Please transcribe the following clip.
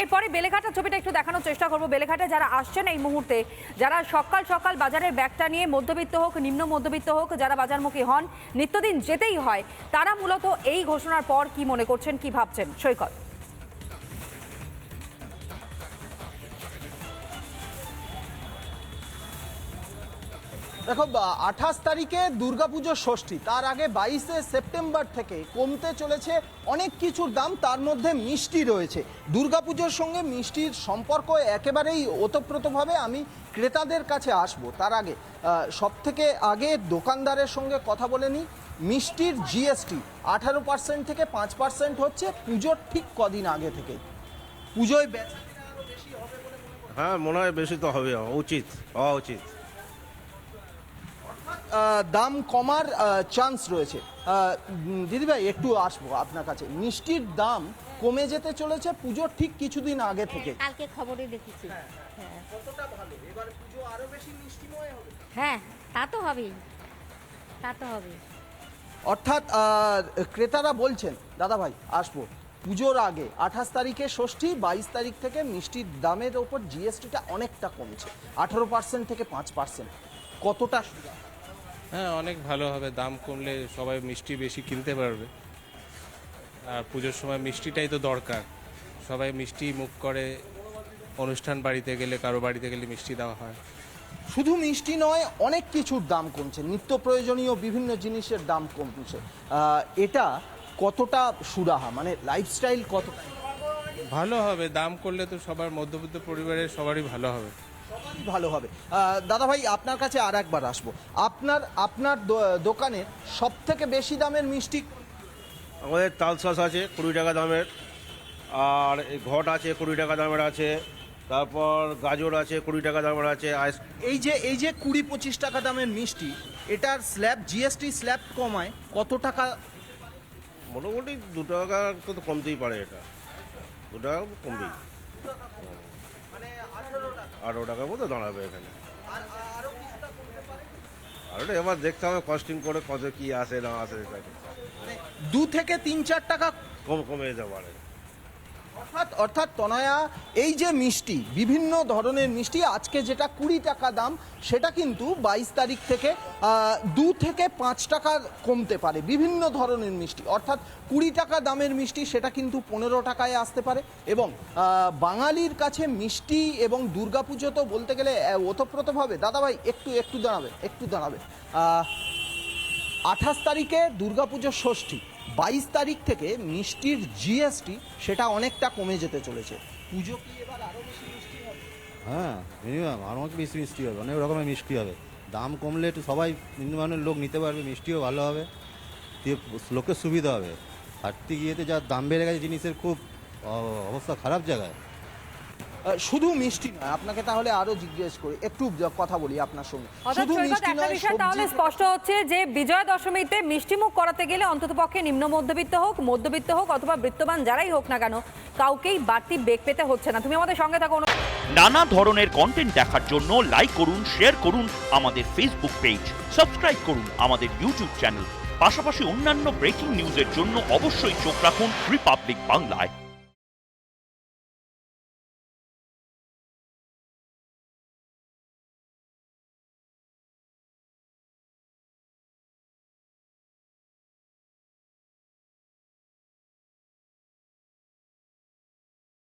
এরপরে বেলেঘাটার ছবিটা একটু দেখানোর চেষ্টা করব। বেলেঘাটে যারা আসছেন এই মুহূর্তে, যারা সকাল সকাল বাজারের ব্যাগটা নিয়ে মধ্যবিত্ত হোক, নিম্ন মধ্যবিত্ত হোক, যারা বাজারমুখী হন, নিত্যদিন যেতেই হয়, তারা মূলত এই ঘোষণার পর কি মনে করছেন, কি ভাবছেন? সৈকত। দেখো আঠাশ তারিখে দুর্গাপুজো ষষ্ঠী। তার আগে বাইশে সেপ্টেম্বর থেকে কমতে চলেছে অনেক কিছুর দাম, তার মধ্যে মিষ্টি রয়েছে। দুর্গাপুজোর সঙ্গে মিষ্টির সম্পর্ক একেবারেই ওতপ্রোতভাবে আমি ক্রেতাদের কাছে আসব। তার আগে সব থেকে আগে দোকানদারের সঙ্গে কথা বলে নিই। মিষ্টির জিএসটি আঠারো পার্সেন্ট থেকে পাঁচ পার্সেন্ট হচ্ছে, পুজোর ঠিক কদিন আগে থেকে। পুজোয় বেচা হ্যাঁ মনে হয় বেশি তো হবে, উচিত, হওয়া উচিত। দাম কমার চান্স রয়েছে। দিদিভাই একটু আসব আপনার কাছে। মিষ্টির দাম কমে যেতে চলেছে পুজোর ঠিক কিছুদিন আগে থেকে। কালকে খবরে দেখেছি। হ্যাঁ কতটা ভালো? এবার পুজো আরও বেশি মিষ্টিময় হবে। হ্যাঁ তা তো হবেই। তা তো হবে অর্থাৎ ক্রেতারা বলছেন দাদা ভাই আসব। পুজোর আগে আঠাশ তারিখে ষষ্ঠী বাইশ তারিখ থেকে মিষ্টির দামের ওপর জিএসটিটা অনেকটা কমছে। আঠারো পার্সেন্ট থেকে পাঁচ পার্সেন্ট কতটা সুবিধা? হ্যাঁ অনেক ভালো হবে। দাম কমলে সবাই মিষ্টি বেশি কিনতে পারবে। আর পুজোর সময় মিষ্টিটাই তো দরকার। সবাই মিষ্টি মুখ করে অনুষ্ঠান বাড়িতে গেলে কারও বাড়িতে গেলে মিষ্টি দেওয়া হয়। শুধু মিষ্টি নয় অনেক কিছুর দাম কমছে। নিত্য প্রয়োজনীয় বিভিন্ন জিনিসের দাম কমছে। এটা কতটা সুরাহা? মানে লাইফস্টাইল কতটা? ভালো হবে। দাম করলে তো সবার মধ্যবিত্ত পরিবারের সবারই ভালো হবে। ভালো হবে। দাদা ভাই আপনার কাছে আর একবার আসব। আপনার আপনার দো- দোকানের সব থেকে বেশি দামের মিষ্টি? আমাদের তালশাস আছে কুড়ি টাকা দামের। আর এই ঘট আছে কুড়ি টাকা দামের আছে। তারপর গাজর আছে কুড়ি টাকা দামের আছে। আইস এই যে এই যে কুড়ি পঁচিশ টাকা দামের মিষ্টি এটার স্ল্যাব জিএসটি স্ল্যাব কমায় কত টাকা? মোটামুটি দু টাকা তো তো কমতেই পারে এটা। দু টাকা কমবেই। আঠারো টাকার মতো দাঁড়াবে এখানে। আর ওটা এবার দেখতে হবে কস্টিং করে কত কি আসে না আসে এটাকে। দু থেকে তিন চার টাকা কম কমে যেতে পারে। অর্থাৎ অর্থাৎ তনয়া, এই যে মিষ্টি, বিভিন্ন ধরনের মিষ্টি, আজকে যেটা কুড়ি টাকা দাম, সেটা কিন্তু বাইশ তারিখ থেকে দু থেকে পাঁচ টাকা কমতে পারে, বিভিন্ন ধরনের মিষ্টি। অর্থাৎ, কুড়ি টাকা দামের মিষ্টি, সেটা কিন্তু পনেরো টাকায় আসতে পারে এবং বাঙালির কাছে মিষ্টি এবং দুর্গাপুজো তো বলতে গেলে ওতপ্রোতভাবে, দাদাভাই, একটু একটু দাঁড়াবে একটু দাঁড়াবে। আঠাশ তারিখে দুর্গাপুজোর ষষ্ঠী বাইশ তারিখ থেকে মিষ্টির জিএসটি সেটা অনেকটা কমে যেতে চলেছে। পুজো কি এবার আরও বেশি মিষ্টি হবে? হ্যাঁ মিনিমাম আরও বেশি মিষ্টি হবে, অনেক রকমের মিষ্টি হবে। দাম কমলে একটু সবাই নিম্নমানের লোক নিতে পারবে, মিষ্টিও ভালো হবে, দিয়ে লোকের সুবিধা হবে। হাঁটতে গিয়েতে যা দাম বেড়ে গেছে জিনিসের খুব অবস্থা খারাপ জায়গায়। শুধু মিষ্টি নয় আপনাকে তাহলে আরও জিজ্ঞেস করি একটু কথা বলি আপনার সঙ্গে। শুধু মিষ্টি নয় তাহলে স্পষ্ট হচ্ছে যে বিজয়া দশমীতে মিষ্টিমুখ করাতে গেলে অন্ততপক্ষে নিম্ন মধ্যবিত্ত হোক মধ্যবিত্ত হোক অথবা বৃত্তবান যারাই হোক না কেন কাউকেই বাড়তি বেগ পেতে হচ্ছে না। তুমি আমাদের সঙ্গে থাকো নানা ধরনের কন্টেন্ট দেখার জন্য লাইক করুন শেয়ার করুন আমাদের ফেসবুক পেজ সাবস্ক্রাইব করুন আমাদের ইউটিউব চ্যানেল পাশাপাশি অন্যান্য ব্রেকিং নিউজের জন্য অবশ্যই চোখ রাখুন রিপাবলিক বাংলায়